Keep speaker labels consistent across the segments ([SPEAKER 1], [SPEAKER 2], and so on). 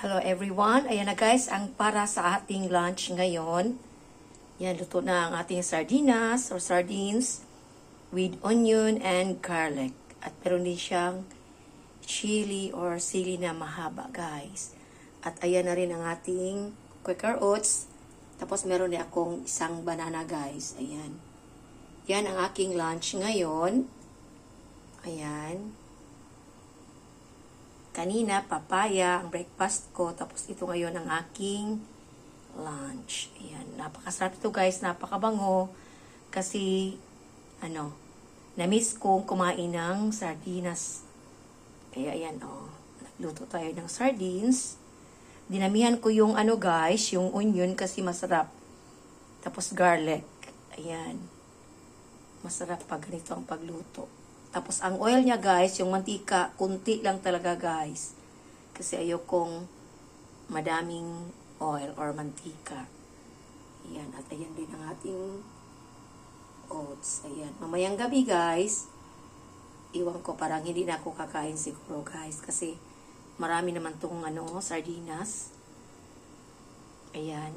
[SPEAKER 1] Hello everyone. Ayan na guys, ang para sa ating lunch ngayon. Yan, luto na ang ating sardinas or sardines with onion and garlic. At meron din siyang chili or sili na mahaba guys. At ayan na rin ang ating Quaker Oats. Tapos meron din akong isang banana guys. Ayan. Yan ang aking lunch ngayon. Ayan. Kanina, papaya, ang breakfast ko. Tapos ito ngayon ang aking lunch. Ayan. Napakasarap ito guys. Napakabango. Kasi, ano, na-miss kong kumain ng sardinas. Kaya ayan, oh. Nagluto tayo ng sardines. Dinamihan ko yung ano guys, yung onion kasi masarap. Tapos garlic. Ayan. Masarap pag ganito ang pagluto. Tapos ang oil niya guys, yung mantika, kunti lang talaga guys. Kasi ayokong madaming oil or mantika. Ayan, at ayan din ang ating oats. Ayan, mamayang gabi guys, iwan ko parang hindi na ako kakain siguro guys. Kasi marami naman tong ano, sardinas. Ayan.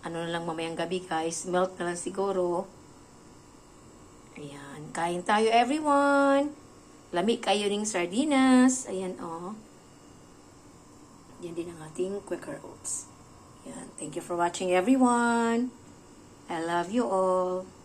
[SPEAKER 1] Ano na lang mamayang gabi guys, melt na lang siguro. Kain tayo, everyone. Lami kayo ng sardinas. Ayan, oh. Yan din ang ating Quaker Oats. Ayan. Thank you for watching, everyone. I love you all.